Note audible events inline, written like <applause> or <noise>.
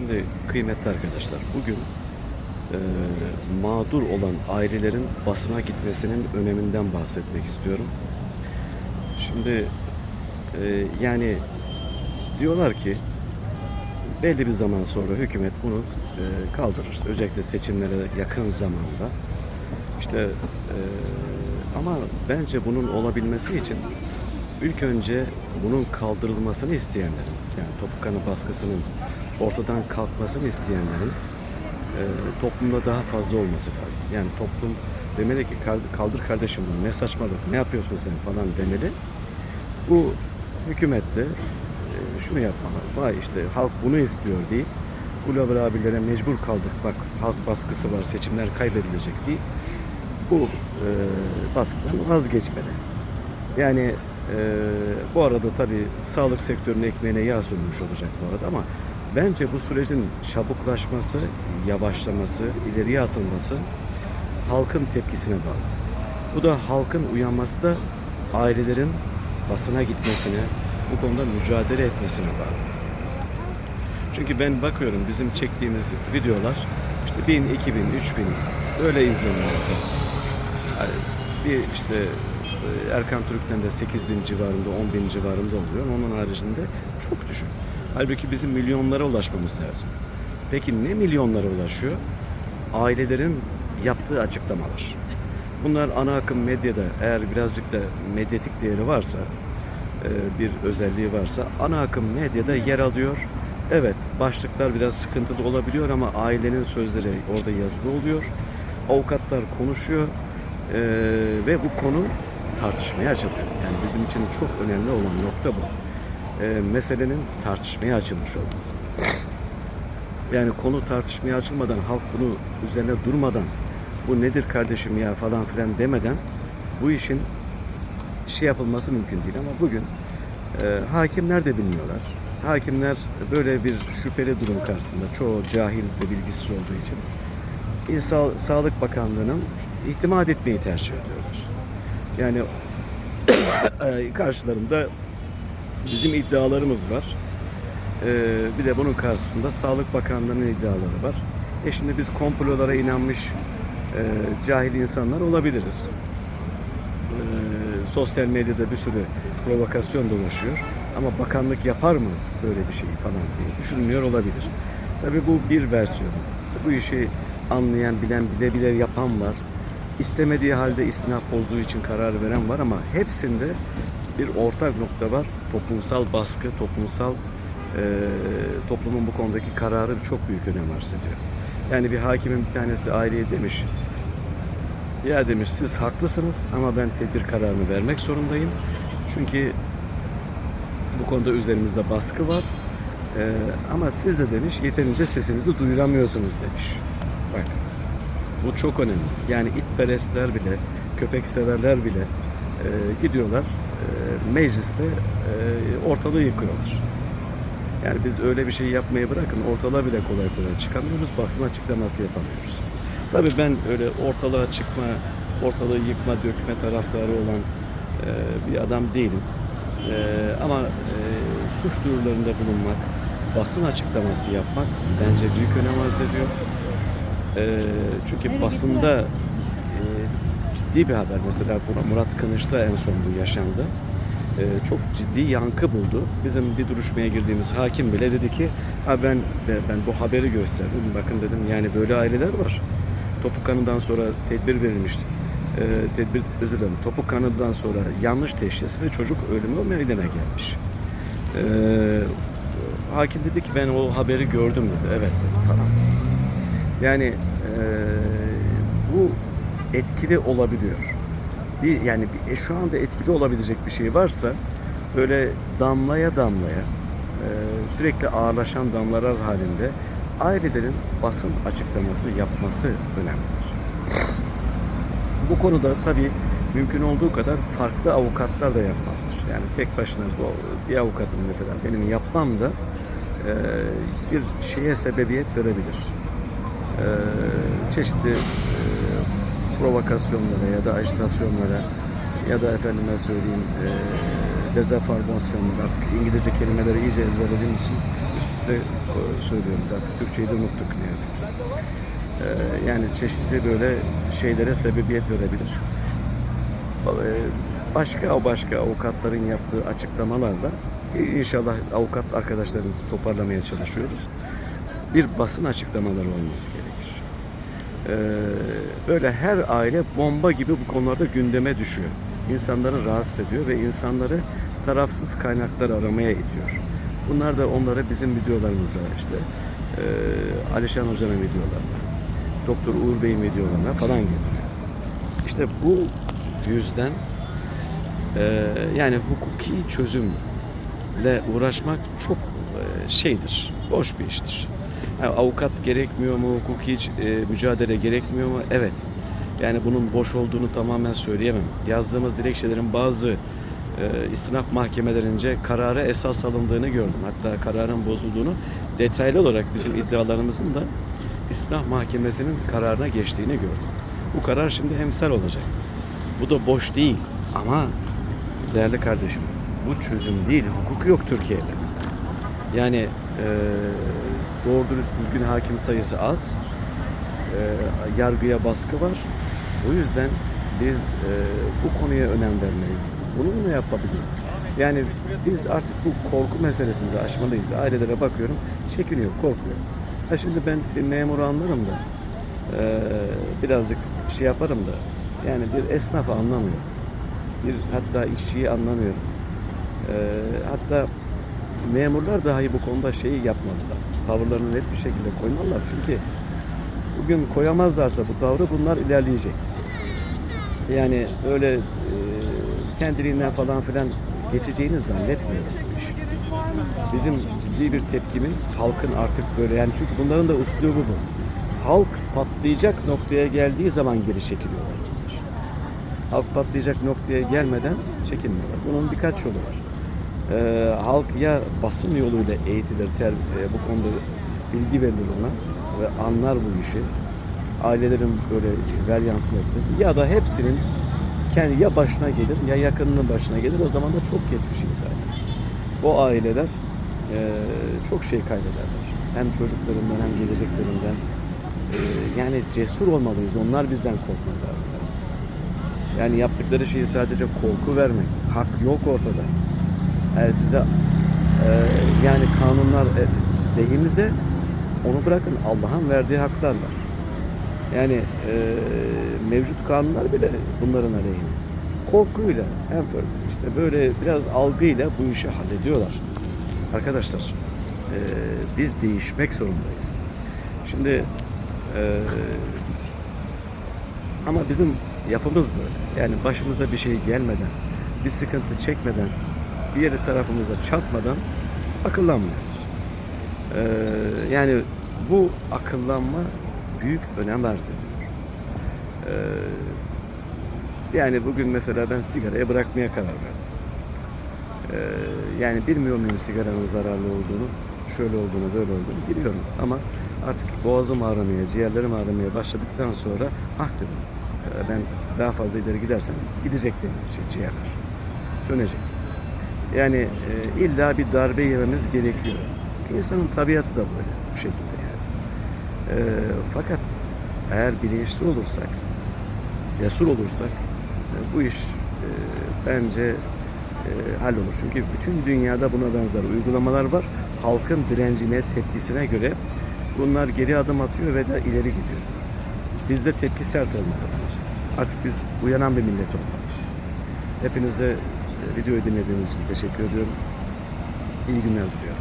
Şimdi kıymetli arkadaşlar bugün e, mağdur olan ailelerin basına gitmesinin öneminden bahsetmek istiyorum. Şimdi e, yani diyorlar ki belli bir zaman sonra hükümet bunu e, kaldırır. Özellikle seçimlere yakın zamanda. İşte e, ama bence bunun olabilmesi için ilk önce bunun kaldırılmasını isteyenlerin yani topuk kanı baskısının ortadan kalkmasını isteyenlerin e, toplumda daha fazla olması lazım. Yani toplum demeli ki "Kal- kaldır kardeşim bunu ne saçmalık ne yapıyorsun sen falan demeli. Bu hükümet de e, şunu yapmalı. Vay işte halk bunu istiyor deyip label abilere mecbur kaldık bak halk baskısı var seçimler kaybedilecek deyip bu e, baskıdan vazgeçmeli. Yani e, bu arada tabii sağlık sektörünün ekmeğine yağ sürmüş olacak bu arada ama bence bu sürecin çabuklaşması, yavaşlaması, ileriye atılması halkın tepkisine bağlı. Bu da halkın uyanması da ailelerin basına gitmesine, bu konuda mücadele etmesine bağlı. Çünkü ben bakıyorum bizim çektiğimiz videolar işte 1000, 2000, 3000 öyle fazla. Yani bir işte Erkan Türk'ten de 8000 civarında, 10 bin civarında oluyor. Onun haricinde çok düşük. Halbuki bizim milyonlara ulaşmamız lazım. Peki ne milyonlara ulaşıyor? Ailelerin yaptığı açıklamalar. Bunlar ana akım medyada eğer birazcık da medyatik değeri varsa, e, bir özelliği varsa ana akım medyada yer alıyor. Evet başlıklar biraz sıkıntılı olabiliyor ama ailenin sözleri orada yazılı oluyor. Avukatlar konuşuyor e, ve bu konu tartışmaya açılıyor. Yani bizim için çok önemli olan nokta bu. E, meselenin tartışmaya açılmış olması. Yani konu tartışmaya açılmadan, halk bunu üzerine durmadan, bu nedir kardeşim ya falan filan demeden bu işin şey yapılması mümkün değil ama bugün e, hakimler de bilmiyorlar. Hakimler böyle bir şüpheli durum karşısında çoğu cahil ve bilgisiz olduğu için Sa- Sağlık Bakanlığı'nın itimat etmeyi tercih ediyorlar. Yani <coughs> e, karşılarında bizim iddialarımız var. E, bir de bunun karşısında Sağlık Bakanlığı'nın iddiaları var. E şimdi biz komplolara inanmış e, cahil insanlar olabiliriz. Sosyal medyada bir sürü provokasyon dolaşıyor. Ama bakanlık yapar mı böyle bir şey falan diye düşünülmüyor olabilir. Tabii bu bir versiyon. Bu işi anlayan, bilen, bile bile yapan var. İstemediği halde istinaf bozduğu için karar veren var ama hepsinde bir ortak nokta var. Toplumsal baskı, toplumsal e, toplumun bu konudaki kararı çok büyük önem arz ediyor. Yani bir hakimin bir tanesi aileye demiş, ya demiş siz haklısınız ama ben tedbir kararını vermek zorundayım. Çünkü bu konuda üzerimizde baskı var. Ee, ama siz de demiş yeterince sesinizi duyuramıyorsunuz demiş. Bak bu çok önemli. Yani itperestler bile, köpek severler bile e, gidiyorlar e, mecliste e, ortalığı yıkıyorlar. Yani biz öyle bir şey yapmayı bırakın ortalığa bile kolay kolay çıkamıyoruz. Basın açıklaması yapamıyoruz. Tabii ben öyle ortalığa çıkma, ortalığı yıkma, dökme taraftarı olan e, bir adam değilim. E, ama e, suç duyurularında bulunmak, basın açıklaması yapmak bence büyük önem arz ediyor. E, çünkü basında e, ciddi bir haber. Mesela Murat Kınış'ta en son bu yaşandı. E, çok ciddi yankı buldu. Bizim bir duruşmaya girdiğimiz hakim bile dedi ki ha ben ben bu haberi gösterdim. Bakın dedim yani böyle aileler var. Topuk kanından sonra tedbir verilmişti. E, tedbir özür dilerim. Topuk kanından sonra yanlış teşhis ve çocuk ölümü meydana gelmiş. E, hakim dedi ki ben o haberi gördüm dedi. Evet dedi falan dedi. Yani e, bu etkili olabiliyor. Bir yani e, şu anda etkili olabilecek bir şey varsa böyle damlaya damlaya e, sürekli ağırlaşan damlalar halinde ailelerin basın açıklaması yapması önemlidir. Bu konuda tabii mümkün olduğu kadar farklı avukatlar da yapmalıdır. Yani tek başına bu bir avukatın mesela benim yapmam da e, bir şeye sebebiyet verebilir. E, çeşitli e, provokasyonlara ya da ajitasyonlara ya da efendime söyleyeyim e, dezenformasyonlar artık İngilizce kelimeleri iyice ezberlediğimiz için üst üste ko- söylüyoruz artık Türkçeyi de unuttuk ne yazık ki. Ee, yani çeşitli böyle şeylere sebebiyet verebilir. E, Başka o başka avukatların yaptığı açıklamalarla inşallah avukat arkadaşlarımızı toparlamaya çalışıyoruz. Bir basın açıklamaları olması gerekir. Ee, böyle her aile bomba gibi bu konularda gündeme düşüyor. İnsanları rahatsız ediyor ve insanları tarafsız kaynaklar aramaya itiyor. Bunlar da onları bizim videolarımıza işte e, Alişan Hoca'nın videolarına, Doktor Uğur Bey'in videolarına falan getiriyor. İşte bu yüzden e, yani hukuki çözümle uğraşmak çok e, şeydir, boş bir iştir. Yani avukat gerekmiyor mu, hukuki e, mücadele gerekmiyor mu? Evet. Yani bunun boş olduğunu tamamen söyleyemem. Yazdığımız dilekçelerin bazı e, istinaf mahkemelerince karara esas alındığını gördüm. Hatta kararın bozulduğunu detaylı olarak bizim iddialarımızın da istinaf mahkemesinin kararına geçtiğini gördüm. Bu karar şimdi emsal olacak. Bu da boş değil ama değerli kardeşim bu çözüm değil. Hukuk yok Türkiye'de. Yani e, doğru dürüst düzgün hakim sayısı az. E, yargıya baskı var. Bu yüzden biz e, bu konuya önem vermeliyiz. Bunu mu yapabiliriz? Yani biz artık bu korku meselesini de aşmalıyız. Ailelere bakıyorum, çekiniyor, korkuyor. Ha şimdi ben bir memuru anlarım da, e, birazcık şey yaparım da, yani bir esnafı anlamıyorum. Bir hatta işçiyi anlamıyorum. E, hatta memurlar dahi bu konuda şeyi yapmalılar. Tavırlarını net bir şekilde koymalılar. Çünkü bugün koyamazlarsa bu tavrı bunlar ilerleyecek. Yani öyle e, kendiliğinden falan filan geçeceğini zannetmiyorum. Bizim ciddi bir tepkimiz halkın artık böyle yani çünkü bunların da üslubu bu. Halk patlayacak noktaya geldiği zaman geri çekiliyorlar. Halk patlayacak noktaya gelmeden çekinmiyorlar. Bunun birkaç yolu var. Ee, halk ya basın yoluyla eğitilir, ter, e, bu konuda bilgi verilir ona ve anlar bu işi. Ailelerin böyle ver yansın etmesi ya da hepsinin kendi ya başına gelir ya yakınının başına gelir. O zaman da çok geç bir şey zaten. Bu aileler e, çok şey kaybederler. Hem çocuklarından hem geleceklerinden. E, yani cesur olmalıyız. Onlar bizden korkmaları lazım. Yani yaptıkları şeyi sadece korku vermek. Hak yok ortada. E, size e, yani kanunlar e, lehimize onu bırakın Allah'ın verdiği haklar var. Yani mevcut kanunlar bile bunların aleyhine. Korkuyla, hem işte böyle biraz algıyla bu işi hallediyorlar. Arkadaşlar biz değişmek zorundayız. Şimdi ama bizim yapımız böyle. Yani başımıza bir şey gelmeden, bir sıkıntı çekmeden, bir yere tarafımıza çarpmadan akıllanmıyoruz. Ee, yani bu akıllanma büyük önem arz ediyor. Ee, yani bugün mesela ben sigaraya bırakmaya karar verdim. Ee, yani bilmiyor muyum sigaranın zararlı olduğunu, şöyle olduğunu, böyle olduğunu biliyorum. Ama artık boğazım ağrımaya, ciğerlerim ağrımaya başladıktan sonra ah dedim "e, ben daha fazla ileri gidersem gidecek benim şey, ciğerler. Sönecek. Yani e, illa bir darbe yememiz gerekiyor. İnsanın tabiatı da böyle bu şekilde yani. E, fakat eğer bilinçli olursak, cesur olursak e, bu iş e, bence e, hallolur. Çünkü bütün dünyada buna benzer uygulamalar var. Halkın direncine, tepkisine göre bunlar geri adım atıyor ve de ileri gidiyor. Bizde tepki sert olmalı bence. Artık biz uyanan bir millet olmalıyız. Hepinize videoyu dinlediğiniz için teşekkür ediyorum. İyi günler diliyorum.